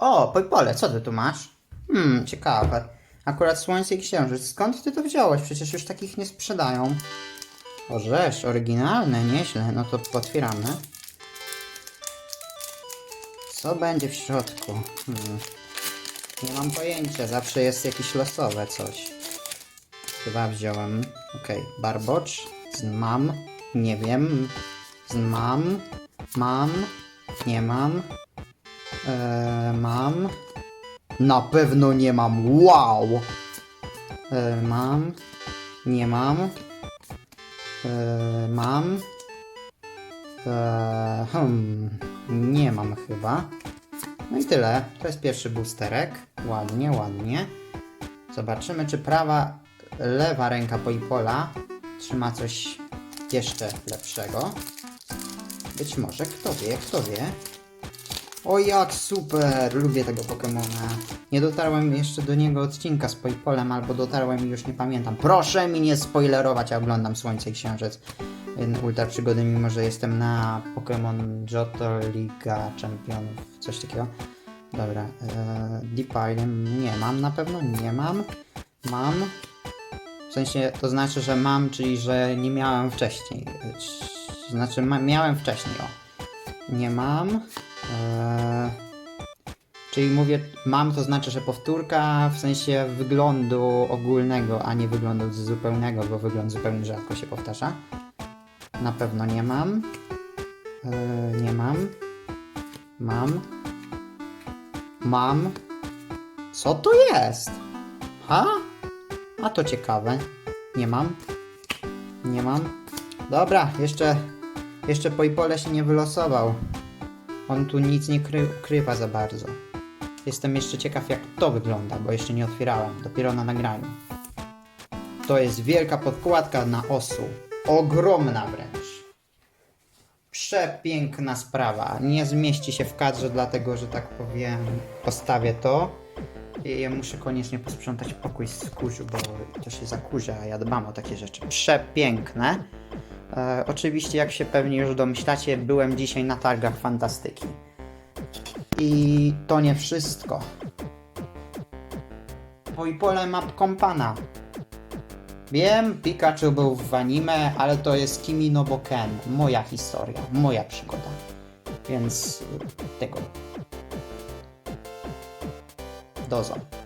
O, Pojpole, co ty tu masz? Hmm, ciekawe. Akurat Słońce i Księżyc. Skąd ty to wziąłeś? Przecież już takich nie sprzedają. O, rzesz, oryginalne, nieźle. No to otwieramy. Co będzie w środku? Hmm. Nie mam pojęcia, zawsze jest jakieś losowe coś. Chyba wziąłem. Okej, barbocz. Z mam. Nie wiem. Mam. Mam. Nie mam. Eee, mam. Na pewno nie mam. Wow! Eee, mam. Nie mam. Eee, mam. Eee, hmm. Nie mam chyba. No i tyle. To jest pierwszy boosterek. Ładnie, ładnie. Zobaczymy, czy prawa, lewa ręka Poipola trzyma coś jeszcze lepszego. Być może, kto wie, kto wie. O jak super! Lubię tego Pokemona. Nie dotarłem jeszcze do niego odcinka z Poipolem, albo dotarłem i już nie pamiętam. Proszę mi nie spoilerować, ja oglądam Słońce i Księżyc. Ultra przygody, mimo że jestem na Pokémon Johto Liga Championów, coś takiego. Dobra, e, Deep Island nie mam, na pewno nie mam. Mam. W sensie to znaczy, że mam, czyli że nie miałem wcześniej. Znaczy ma, miałem wcześniej, o. Nie mam. E, czyli mówię, mam to znaczy, że powtórka w sensie wyglądu ogólnego, a nie wyglądu zupełnego, bo wygląd zupełnie rzadko się powtarza. Na pewno nie mam. E, nie mam. Mam. Mam. Co to jest? Ha? A to ciekawe. Nie mam. Nie mam. Dobra, jeszcze. Jeszcze Pojpole się nie wylosował. On tu nic nie kry, ukrywa za bardzo. Jestem jeszcze ciekaw, jak to wygląda, bo jeszcze nie otwierałem. Dopiero na nagraniu. To jest wielka podkładka na osu. Ogromna wręcz. Przepiękna sprawa. Nie zmieści się w kadrze, dlatego że tak powiem, postawię to. I ja muszę koniecznie posprzątać pokój z kurzu, bo to się zakurza, a ja dbam o takie rzeczy. Przepiękne. E, oczywiście, jak się pewnie już domyślacie, byłem dzisiaj na targach fantastyki. I to nie wszystko. Pojpole Map Kompana. Wiem, Pikachu był w anime, ale to jest Kimi no Boken. Moja historia, moja przygoda. Więc tego. Dozo.